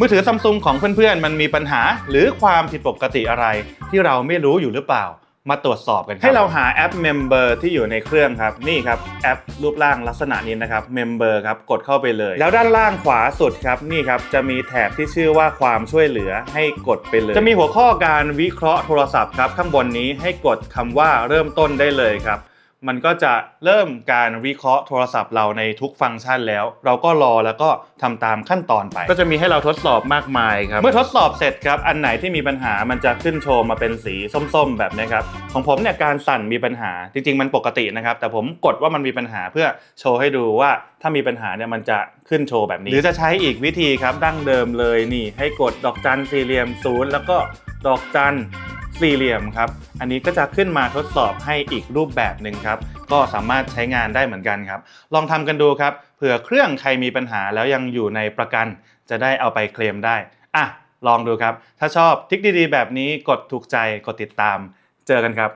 มือถือซัมซุงของเพื่อนๆ มันมีปัญหา หรือความผิดปกติอะไร ที่เราไม่รู้อยู่หรือเปล่า มาตรวจสอบกันครับ ให้เราหาแอป Member ที่อยู่ในเครื่องครับ นี่ครับแอปรูปร่างลักษณะนี้นะครับ Member ครับกดเข้าไปเลย แล้วด้านล่างขวาสุดครับนี่ครับจะมีแถบที่ชื่อว่าความช่วยเหลือให้กดไปเลย จะมีหัวข้อการวิเคราะห์โทรศัพท์ครับข้างบนนี้ให้กดคำว่าเริ่มต้นได้เลยครับ มันก็จะเริ่มการวิเคราะห์โทรศัพท์เราในทุกฟังก์ชันแล้ว เราก็รอแล้วก็ทำตามขั้นตอนไป ก็จะมีให้เราทดสอบมากมายครับ เมื่อทดสอบเสร็จครับอันไหนที่มีปัญหามันจะขึ้นโชว์มาเป็นสีส้มๆ แบบนี้ครับของผมเนี่ยการสั่นมีปัญหาจริง ๆ มันปกตินะครับ แต่ผมกดว่ามันมีปัญหาเพื่อโชว์ให้ดูว่าถ้ามีปัญหาเนี่ยมันจะขึ้นโชว์แบบนี้ หรือจะใช้อีกวิธีครับดั้งเดิมเลยนี่ให้กดดอกจันสี่เหลี่ยมศูนย์แล้วก็ดอกจัน สี่เหลี่ยมครับ อันนี้ก็จะขึ้นมาทดสอบให้อีกรูปแบบหนึ่งครับ ก็สามารถใช้งานได้เหมือนกันครับ ลองทำกันดูครับ เผื่อเครื่องใครมีปัญหาแล้วยังอยู่ในประกัน จะได้เอาไปเคลมได้ อะ ลองดูครับ ถ้าชอบทิกดีๆ แบบนี้กดถูกใจ กดติดตาม เจอกันครับ